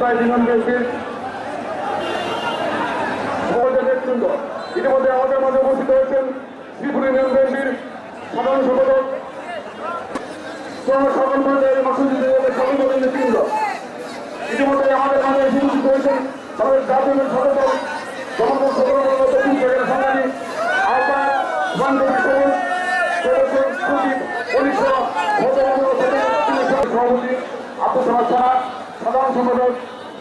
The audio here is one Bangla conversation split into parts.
সভাপতি নেতৃবৃন্দ ইতিমধ্যে আমাদের মাঝে উপস্থিত হয়েছেন শ্রীপুর ইউনিয়ন ইতিমধ্যে আমাদের মাঝে উপস্থিত হয়েছেন আমাদের জাতীয় সদস্য সংগ্রামী সবুজ সদস্য সাহা সাধারণ সম্পাদক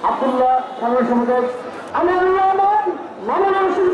আব্দুল্লাহ সাধারণ সম্পাদক আমি আল্লাহ মামুন রশিদ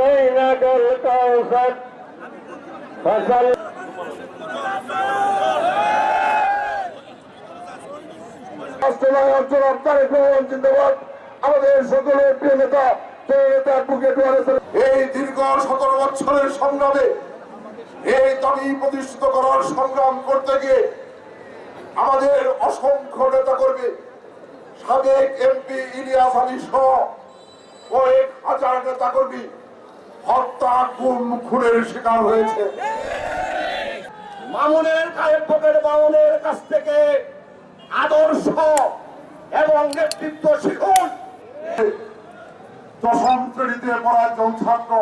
أعطيناك الكوثر فصل রাষ্ট্রনায়ক জনাব তারেক রহমান জিন্দাবাদ আমাদের সকলের প্রিয় নেতা প্রিয় নেতা অ্যাডভোকেট ওয়ারেসের এই দীর্ঘ সতেরো বছরের সংগ্রামে এই দাবি প্রতিষ্ঠিত করার সংগ্রাম করতে গিয়ে আমাদের অসংখ্য নেতা কর্মী সাবেক এমপি ইলিয়াস আলী সহ কয়েক হাজার নেতা কর্মী হত্যা গুম খুনের শিকার হয়েছে? মামুনের কায়ের মামুনের কাছ থেকে আদর্শ এবং নেতৃত্ব শিখুন। দশম শ্রেণীতে পড়া একজন ছাত্র।